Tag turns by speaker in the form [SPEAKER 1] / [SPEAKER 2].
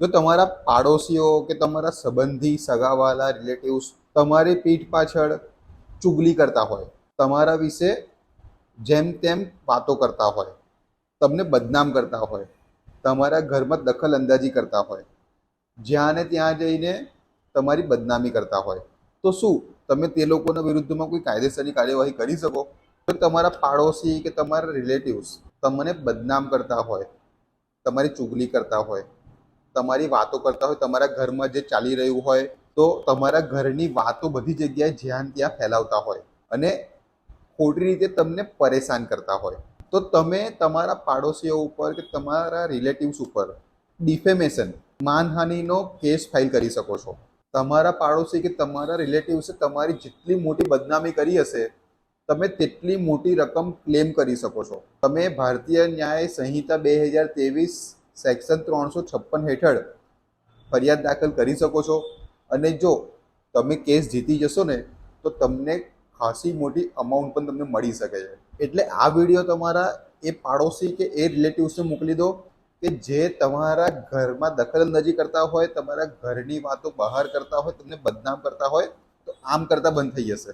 [SPEAKER 1] જો તમારા પાડોશીઓ કે તમારા સંબંધી સગાવાલા રિલેટિવ્સ તમારી પીઠ પાછળ ચુગલી કરતા હોય, તમારા વિશે જેમ તેમ વાતો કરતા હોય, તમને બદનામ કરતા હોય, તમારા ઘરમાં દખલ અંદાજી કરતા હોય જ્યાં ને ત્યાં જઈને તમારી બદનામી કરતા હોય, તો શું તમે તે લોકોના વિરુદ્ધમાં કોઈ કાયદેસરની કાર્યવાહી કરી શકો? તો તમારા પાડોશી કે તમારા રિલેટિવ્સ તમને બદનામ કરતા હોય, તમારી ચુગલી કરતા હોય તમારી વાતો કરતા હોય, તમારા ઘરમાં જે ચાલી રહ્યું હોય, તો તમારા ઘરની વાતો બધી જગ્યાએ જ્યાં ત્યાં ફેલાવતા હોય અને ખોટી રીતે તમને પરેશાન કરતા હોય. તો તમે તમારા પાડોશીઓ ઉપર કે તમારા રિલેટિવ્સ ઉપર ડિફેમેશન માનહાનિનો કેસ ફાઇલ કરી શકો છો. તમારા પાડોશી કે તમારા રિલેટિવ્સે તમારી જેટલી મોટી બદનામી કરી હશે, તમે તેટલી મોટી રકમ ક્લેમ કરી શકો છો. તમે ભારતીય ન્યાય સંહિતા બે હજાર ત્રેવીસ સેક્શન ત્રણસો છપ્પન હેઠળ ફરિયાદ દાખલ કરી શકો છો. અને જો તમે કેસ જીતી જશો ને, તો તમને ખાસી મોટી અમાઉન્ટ પણ તમને મળી શકે છે. એટલે આ વીડિયો તમારા એ પાડોશી કે એ રિલેટિવ્સને મોકલી દો કે જે તમારા ઘરમાં દખલઅંદાજી કરતા હોય, તમારા ઘરની વાતો બહાર કરતા હોય, તમને બદનામ કરતા હોય, તો આમ કરતાં બંધ થઈ જશે.